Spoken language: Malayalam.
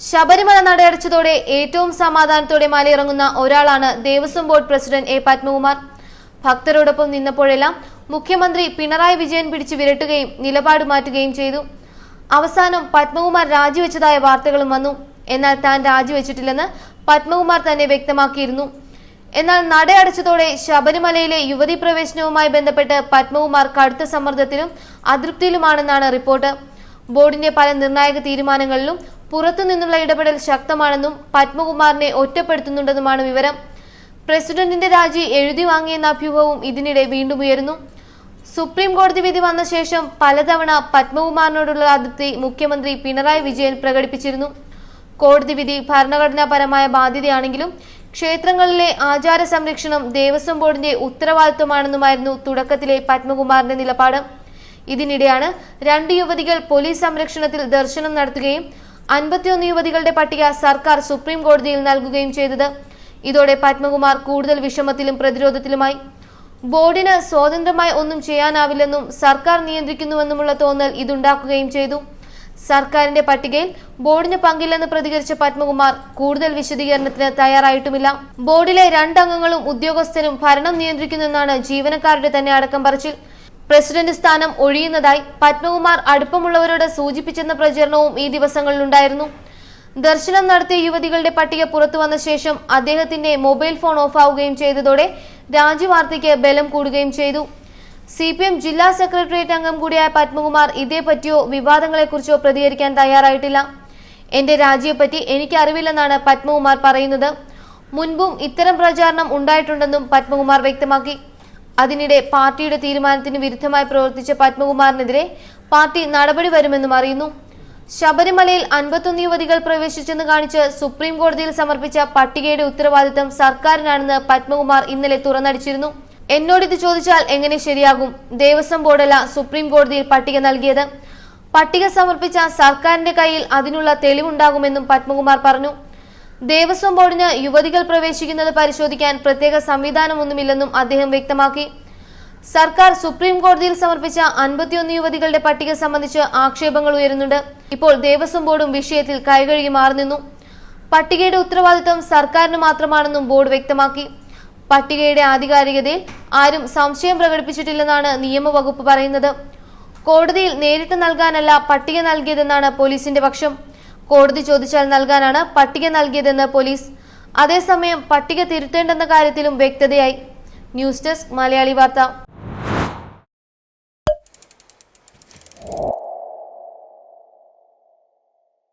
ശബരിമല നടയടച്ചതോടെ ഏറ്റവും സമാധാനത്തോടെ മലയിറങ്ങുന്ന ഒരാളാണ് Devaswom board president A Padmakumar. ഭക്തരോടൊപ്പം നിന്നപ്പോഴെല്ലാം മുഖ്യമന്ത്രി പിണറായി വിജയൻ പിടിച്ചു വിരട്ടുകയും നിലപാട് മാറ്റുകയും ചെയ്തു. അവസാനം പത്മകുമാർ രാജിവെച്ചതായ വാർത്തകളും വന്നു. എന്നാൽ താൻ രാജിവെച്ചിട്ടില്ലെന്ന് പത്മകുമാർ തന്നെ വ്യക്തമാക്കിയിരുന്നു. എന്നാൽ നടയടച്ചതോടെ ശബരിമലയിലെ യുവതി പ്രവേശനവുമായി ബന്ധപ്പെട്ട് പത്മകുമാർ കടുത്ത സമ്മർദ്ദത്തിലും അതൃപ്തിയിലുമാണെന്നാണ് റിപ്പോർട്ട്. ബോർഡിന്റെ പല നിർണായക തീരുമാനങ്ങളിലും പുറത്തുനിന്നുള്ള ഇടപെടൽ ശക്തമാണെന്നും പത്മകുമാറിനെ ഒറ്റപ്പെടുത്തുന്നുണ്ടെന്നുമാണ് വിവരം. പ്രസിഡന്റിന്റെ രാജി എഴുതി വാങ്ങിയെന്ന അഭ്യൂഹവും ഇതിനിടെ വീണ്ടും ഉയരുന്നു. സുപ്രീം കോടതി വിധി വന്ന ശേഷം പലതവണ പത്മകുമാറിനോടുള്ള അതിർത്തി മുഖ്യമന്ത്രി പിണറായി വിജയൻ പ്രകടിപ്പിച്ചിരുന്നു. കോടതി വിധി ഭരണഘടനാപരമായ ബാധ്യതയാണെങ്കിലും ക്ഷേത്രങ്ങളിലെ ആചാര സംരക്ഷണം ദേവസ്വം ബോർഡിന്റെ ഉത്തരവാദിത്വമാണെന്നുമായിരുന്നു തുടക്കത്തിലെ പത്മകുമാറിന്റെ നിലപാട്. ഇതിനിടെയാണ് രണ്ട് യുവതികൾ പോലീസ് സംരക്ഷണത്തിൽ ദർശനം നടത്തുകയും അൻപത്തിയൊന്ന് യുവതികളുടെ പട്ടിക സർക്കാർ സുപ്രീം കോടതിയിൽ നൽകുകയും ചെയ്തത്. ഇതോടെ പത്മകുമാർ കൂടുതൽ വിഷമത്തിലും പ്രതിരോധത്തിലുമായി. ബോർഡിന് സ്വതന്ത്രമായി ഒന്നും ചെയ്യാനാവില്ലെന്നും സർക്കാർ നിയന്ത്രിക്കുന്നുവെന്നുമുള്ള തോന്നൽ ഇതുണ്ടാക്കുകയും ചെയ്തു. സർക്കാരിന്റെ പട്ടികയിൽ ബോർഡിന് പങ്കില്ലെന്ന് പ്രതികരിച്ച പത്മകുമാർ കൂടുതൽ വിശദീകരണത്തിന് തയ്യാറായിട്ടുമില്ല. ബോർഡിലെ രണ്ടംഗങ്ങളും ഉദ്യോഗസ്ഥരും ഭരണം നിയന്ത്രിക്കുന്നെന്നാണ് ജീവനക്കാരുടെ തന്നെ അടക്കം പറച്ചിൽ. പ്രസിഡന്റ് സ്ഥാനം ഒഴിയുന്നതായി പത്മകുമാർ അടുപ്പമുള്ളവരോട് സൂചിപ്പിച്ചെന്ന പ്രചരണവും ഈ ദിവസങ്ങളിലുണ്ടായിരുന്നു. ദർശനം നടത്തിയ യുവതികളുടെ പട്ടിക പുറത്തു വന്ന ശേഷം അദ്ദേഹത്തിന്റെ മൊബൈൽ ഫോൺ ഓഫാവുകയും ചെയ്തതോടെ രാജ്യവാർത്തയ്ക്ക് ബലം കൂടുകയും ചെയ്തു. സി പി എം ജില്ലാ സെക്രട്ടേറിയറ്റ് അംഗം കൂടിയായ പത്മകുമാർ ഇതേപറ്റിയോ വിവാദങ്ങളെക്കുറിച്ചോ പ്രതികരിക്കാൻ തയ്യാറായിട്ടില്ല. എന്റെ രാജിയെപ്പറ്റി എനിക്ക് അറിവില്ലെന്നാണ് പത്മകുമാർ പറയുന്നത്. മുൻപും ഇത്തരം പ്രചാരണം ഉണ്ടായിട്ടുണ്ടെന്നും പത്മകുമാർ വ്യക്തമാക്കി. അതിനിടെ പാർട്ടിയുടെ തീരുമാനത്തിന് വിരുദ്ധമായി പ്രവർത്തിച്ച പത്മകുമാറിനെതിരെ പാർട്ടി നടപടി വരുമെന്നും അറിയുന്നു. ശബരിമലയിൽ അൻപത്തൊന്ന് യുവതികൾ പ്രവേശിച്ചെന്ന് കാണിച്ച് സുപ്രീം കോടതിയിൽ സമർപ്പിച്ച പട്ടികയുടെ ഉത്തരവാദിത്തം സർക്കാരിനാണെന്ന് പത്മകുമാർ ഇന്നലെ തുറന്നടിച്ചിരുന്നു. എന്നോടിത് ചോദിച്ചാൽ എങ്ങനെ ശരിയാകും? ദേവസ്വം ബോർഡല്ല സുപ്രീം കോടതിയിൽ പട്ടിക നൽകിയത്. പട്ടിക സമർപ്പിച്ച സർക്കാരിന്റെ കയ്യിൽ അതിനുള്ള തെളിവുണ്ടാകുമെന്നും പത്മകുമാർ പറഞ്ഞു. ദേവസ്വം ബോർഡിന് യുവതികൾ പ്രവേശിക്കുന്നത് പരിശോധിക്കാൻ പ്രത്യേക സംവിധാനമൊന്നുമില്ലെന്നും അദ്ദേഹം വ്യക്തമാക്കി. സർക്കാർ സുപ്രീം കോടതിയിൽ സമർപ്പിച്ച അൻപത്തിയൊന്ന് യുവതികളുടെ പട്ടിക സംബന്ധിച്ച് ആക്ഷേപങ്ങൾ ഉയരുന്നുണ്ട്. ഇപ്പോൾ ദേവസ്വം ബോർഡും വിഷയത്തിൽ കൈകഴുകി മാറി നിന്നു പട്ടികയുടെ ഉത്തരവാദിത്വം സർക്കാരിന് മാത്രമാണെന്നും ബോർഡ് വ്യക്തമാക്കി. പട്ടികയുടെ ആധികാരികതയിൽ ആരും സംശയം പ്രകടിപ്പിച്ചിട്ടില്ലെന്നാണ് നിയമവകുപ്പ് പറയുന്നത്. കോടതിയിൽ നേരിട്ട് നൽകാനല്ല പട്ടിക നൽകിയതെന്നാണ് പോലീസിന്റെ പക്ഷം. കോടതി ചോദിച്ചാൽ നൽകാനാണ് പട്ടിക നൽകിയതെന്ന് പോലീസ്. അതേസമയം പട്ടിക തിരുത്തേണ്ടെന്ന കാര്യത്തിലും വ്യക്തതയായി. ന്യൂസ് ഡെസ്ക് മലയാളി വാർത്ത.